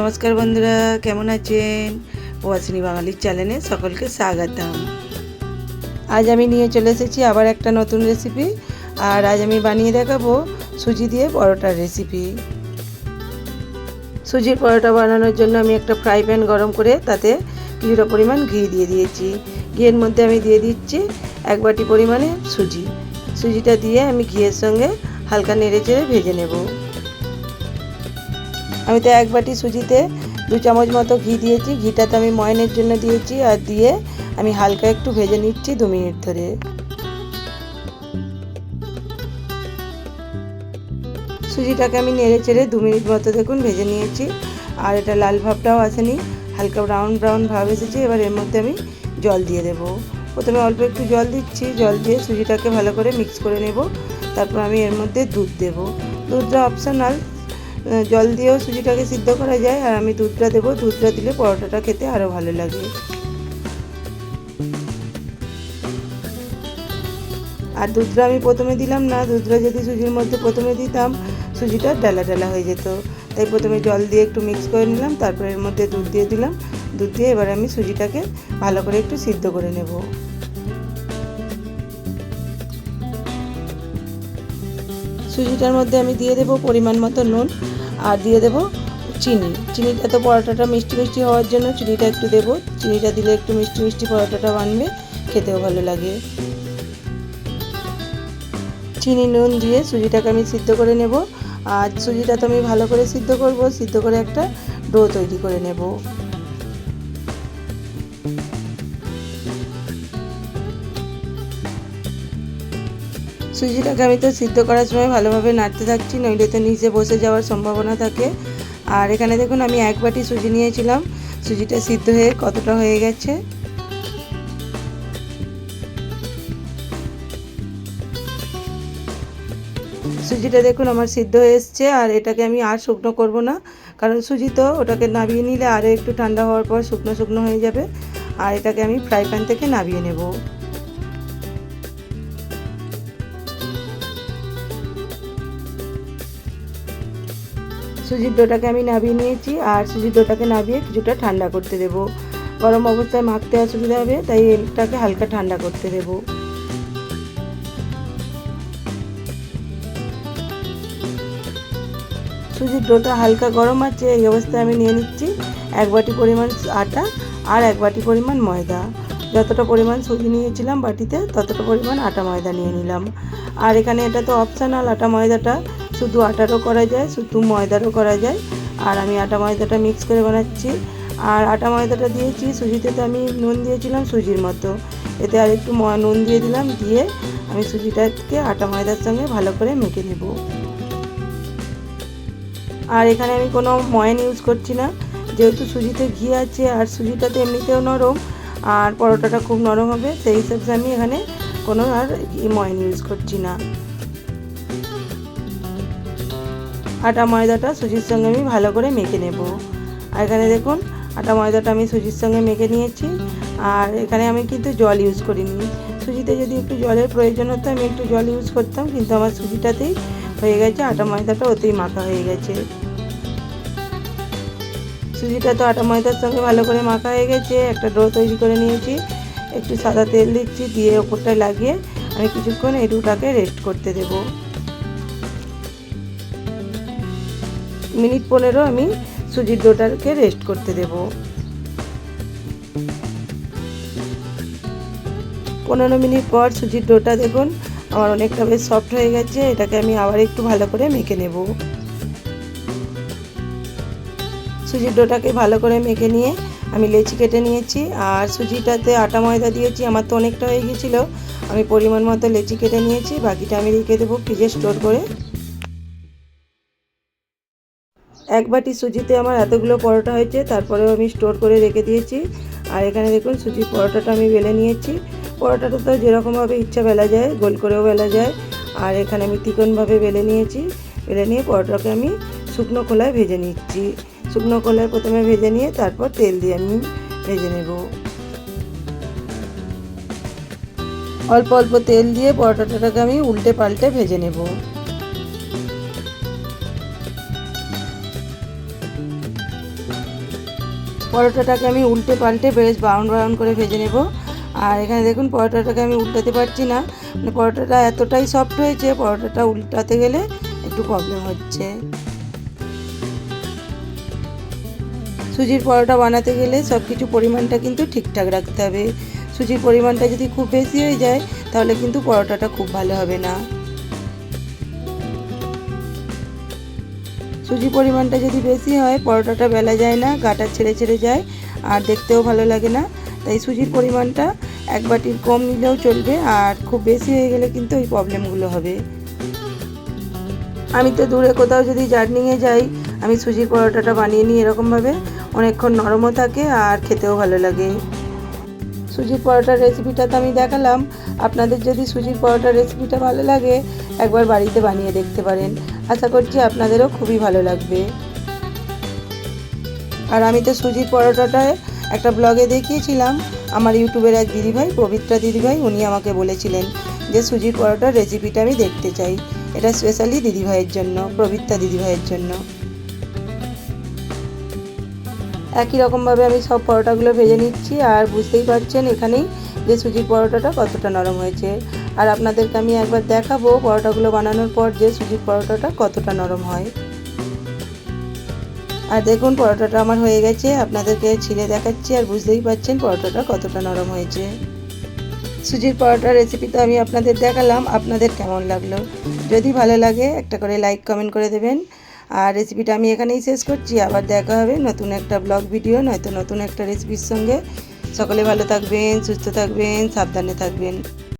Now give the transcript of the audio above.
নমস্কার বন্ধুরা, কেমন আছেন? ওয়াসিনী বাঙালির চ্যানেলে সকলকে স্বাগতম। আজ আমি নিয়ে চলে এসেছি আবার একটা নতুন রেসিপি আর আজ আমি বানিয়ে দেখাবো সুজি দিয়ে পরোটার রেসিপি সুজির পরোটা বানানোর জন্য আমি একটা ফ্রাই প্যান গরম করে তাতে কিছুটা পরিমাণ ঘি দিয়ে দিয়েছি। ঘিয়ের মধ্যে আমি দিয়ে দিচ্ছি এক বাটি পরিমাণে সুজি। সুজিটা দিয়ে আমি ঘিয়ের সঙ্গে হালকা নেড়ে চেড়ে ভেজে নেব। আমি তো এক বাটি সুজিতে দু চামচ মতো ঘি দিয়েছি। ঘিটা তো আমি ময়নের জন্য দিয়েছি আর দিয়ে আমি হালকা একটু ভেজে নিচ্ছি দু মিনিট ধরে। সুজিটাকে আমি নেড়ে চেড়ে দু মিনিট মতো দেখুন ভেজে নিয়েছি। আর এটা লাল ভাবটাও আসেনি, হালকা ব্রাউন ব্রাউন ভাব এসেছে। এবার এর মধ্যে আমি জল দিয়ে দেব। প্রথমে অল্প একটু জল দিচ্ছি, জল দিয়ে সুজিটাকে ভালো করে মিক্স করে নেব। তারপর আমি এর মধ্যে দুধ দেব। দুধটা অপশনাল জল দিয়েও সুজিটাকে সিদ্ধ করা যায় আর আমি দুধটা দেবো। দুধটা দিলে পরোটাটা খেতে আরও ভালো লাগে। আর দুধটা আমি প্রথমে দিলাম না, দুধটা যদি সুজির মধ্যে প্রথমে দিতাম, সুজিটা ডালা ডালা হয়ে যেত। তাই প্রথমে জল দিয়ে একটু মিক্স করে নিলাম, তারপর এর মধ্যে দুধ দিয়ে দিলাম। দুধ দিয়ে এবার আমি সুজিটাকে ভালো করে একটু সিদ্ধ করে নেব। সুজিটার মধ্যে আমি দিয়ে দেবো পরিমাণ মতো নুন। আর দিয়ে দেবো চিনি। চিনিটা তো পরোটাটা মিষ্টি মিষ্টি হওয়ার জন্য চিনিটা একটু দেবো। চিনিটা দিলে একটু মিষ্টি মিষ্টি পরোটাটা বানবে, খেতেও ভালো লাগে। চিনি, নুন দিয়ে সুজিটাকে আমি সিদ্ধ করে নেব। আর সুজিটা তো আমি ভালো করে সিদ্ধ করব, সিদ্ধ করে একটা ডো তৈরি করে নেব। সুজিটাকে আমি তো সিদ্ধ করার সময় ভালোভাবে নাড়তে থাকছি নইলে তো নিচে বসে যাওয়ার সম্ভাবনা থাকে। আর এখানে দেখুন, আমি এক বাটি সুজি নিয়েছিলাম। সুজিটা সিদ্ধ হয়ে কতটা হয়ে গেছে? সুজিটা দেখুন, আমার সিদ্ধ হয়ে এসছে। আর এটাকে আমি আর শুকনো করব না, কারণ সুজি তো ওটাকে নাবিয়ে নিলে আরও একটু ঠান্ডা হওয়ার পর শুকনো শুকনো হয়ে যাবে। আর এটাকে আমি ফ্রাই প্যান থেকে নাবিয়ে নেব। সুজির ডোটাকে আমি নাবিয়ে নিয়েছি আর সুজির ডোটাকে নাবিয়ে কিছুটা ঠান্ডা করতে দেব। গরম অবস্থায় মাখতে অসুবিধা হবে, তাই এটাকে হালকা ঠান্ডা করতে দেবো। সুজির ডোটা হালকা গরম আছে, এই অবস্থায় আমি নিয়ে নিচ্ছি এক বাটি পরিমাণ আটা আর এক বাটি পরিমাণ ময়দা। যতটা পরিমাণ সুজি নিয়েছিলাম বাটিতে, ততটা পরিমাণ আটা ময়দা নিয়ে নিলাম। আর এখানে এটা তো অপশানাল আটা ময়দাটা শুধু আটারও করা যায়, শুধু ময়দারও করা যায়। আর আমি আটা ময়দাটা মিক্স করে বানাচ্ছি। আর আটা ময়দাটা দিয়েছি, সুজিতে তো আমি নুন দিয়েছিলাম, সুজির মতো। এতে আর একটু নুন দিয়ে দিলাম, দিয়ে আমি সুজিটাকে আটা ময়দার সঙ্গে ভালো করে মেখে নেব। আর এখানে আমি কোনো ময়ন ইউজ করছি না। যেহেতু সুজিতে ঘি আছে, আর সুজিটা তো এমনিতেও নরম, আর পরোটাটা খুব নরম হবে, সেই হিসাবে আমি এখানে কোনো আর ময়ন ইউজ করছি না। আটা ময়দাটা সুজির সঙ্গে আমি ভালো করে মেখে নেব। আর এখানে দেখুন, আটা ময়দাটা আমি সুজির সঙ্গে মেখে নিয়েছি। আর এখানে আমি কিন্তু জল ইউজ করিনি। সুজিতে যদি একটু জলের প্রয়োজন হতো, আমি একটু জল ইউজ করতাম, কিন্তু আমার সুজিটাতেই হয়ে গেছে, আটা ময়দাটা ওতেই মাখা হয়ে গেছে। সুজিটা তো আটা ময়দার সঙ্গে ভালো করে মাখা হয়ে গেছে। একটা ডো তৈরি করে নিয়েছি। একটু সাদা তেল দিচ্ছি, দিয়ে ওপরটায় লাগিয়ে আমি কিছুক্ষণ এই ডোটাকে রেস্ট করতে দেব। মিনিট পনেরো আমি সুজির ডোটাকে রেস্ট করতে দেব। পনেরো মিনিট পর সুজির ডোটা দেখুন, আমার অনেকটা বেশ সফট হয়ে গেছে, এটাকে আমি আবার একটু ভালো করে মেখে নেব। সুজির ডোটাকে ভালো করে মেখে নিয়ে আমি লেচি কেটে নিয়েছি, আর সুজিটাতে আটা ময়দা দিয়েছি, আমার তো অনেকটা হয়ে গিয়েছিল আমি পরিমাণ মতো লেচি কেটে নিয়েছি, বাকিটা আমি রেখে দেবো ফ্রিজে স্টোর করে। এক বাটি সুজিতে আমার এতগুলো পরোটা হয়েছে, তারপরেও আমি স্টোর করে রেখে দিয়েছি। আর এখানে দেখুন সুজির পরোটাটা আমি বেলে নিয়েছি। পরোটাটা তো যেরকমভাবে ইচ্ছা বেলা যায়, গোল করেও বেলা যায়। আর এখানে আমি তিকোনভাবে বেলে নিয়েছি। বেলে নিয়ে পরোটাকে আমি শুকনো খোলায় ভেজে নিচ্ছি। শুকনো খোলায় প্রথমে ভেজে নিয়ে তারপর তেল দিয়ে আমি ভেজে নেব। অল্প অল্প তেল দিয়ে পরোটাটাকে আমি উল্টে পাল্টে ভেজে নেব। পরোটাটাকে আমি উল্টে পাল্টে বেশ ব্রাউন ব্রাউন করে ভেজে নেব। আর এখানে দেখুন, পরোটাটাকে আমি উল্টাতে পারছি না। মানে পরোটাটা এতটাই সফট হয়েছে, পরোটাটা উল্টাতে গেলে একটু প্রবলেম হচ্ছে। সুজির পরোটা বানাতে গেলে সব কিছু পরিমাণটা কিন্তু ঠিকঠাক রাখতে হবে। সুজির পরিমাণটা যদি খুব বেশি হয়ে যায়, তাহলে কিন্তু পরোটাটা খুব ভালো হবে না। সুজি পরিমাণটা যদি বেশি হয়, পরোটাটা বেলা যায় না, গাটা ছেড়ে ছেড়ে যায়, আর দেখতেও ভালো লাগে না। তাই সুজির পরিমাণটা এক বাটির কম নিলেও চলবে, আর খুব বেশি হয়ে গেলে কিন্তু ওই প্রবলেমগুলো হবে। আমি তো দূরে কোথাও যদি জার্নিংয়ে যাই, আমি সুজির পরোটাটা বানিয়ে নিই এরকমভাবে, অনেকক্ষণ নরমও থাকে আর খেতেও ভালো লাগে। সুজির পরোটার রেসিপিটা তো আমি দেখালাম। আপনাদের যদি সুজির পরোটার রেসিপিটা ভালো লাগে, একবার বাড়িতে বানিয়ে দেখতে পারেন। আশা করছি আপনাদেরও খুবই ভালো লাগবে। আর আমি তো সুজির পরোটাটায় একটা ব্লগে দেখিয়েছিলাম। আমার ইউটিউবের এক দিদিভাই, পবিত্রা দিদিভাই, উনি আমাকে বলেছিলেন যে সুজির পরোটার রেসিপিটা আমি দেখতে চাই। এটা স্পেশালি দিদিভাইয়ের জন্য, পবিত্রা দিদিভাইয়ের জন্য। একই রকমভাবে আমি সব পরোটাগুলো ভেজে নিচ্ছি, আর বুঝতেই পারছেন এখানেই যে সুজির পরোটাটা কতটা নরম হয়েছে। আর আপনাদেরকে আমি একবার দেখাবো পরোটাগুলো বানানোর পর যে সুজির পরোটাটা কতটা নরম হয়। আর দেখুন পরোটাটা আমার হয়ে গেছে, আপনাদেরকে ছিঁড়ে দেখাচ্ছি আর বুঝতেই পারছেন পরোটাটা কতটা নরম হয়েছে। সুজির পরোটার রেসিপি তো আমি আপনাদের দেখালাম, আপনাদের কেমন লাগল? যদি ভালো লাগে একটা করে লাইক কমেন্ট করে দেবেন। আর রেসিপিটা আমি এখানেই শেষ করছি, আবার দেখা হবে নতুন একটা ব্লগ ভিডিও নয়তো নতুন একটা রেসিপির সঙ্গে। সকলে ভালো থাকবেন, সুস্থ থাকবেন, সাবধানে থাকবেন।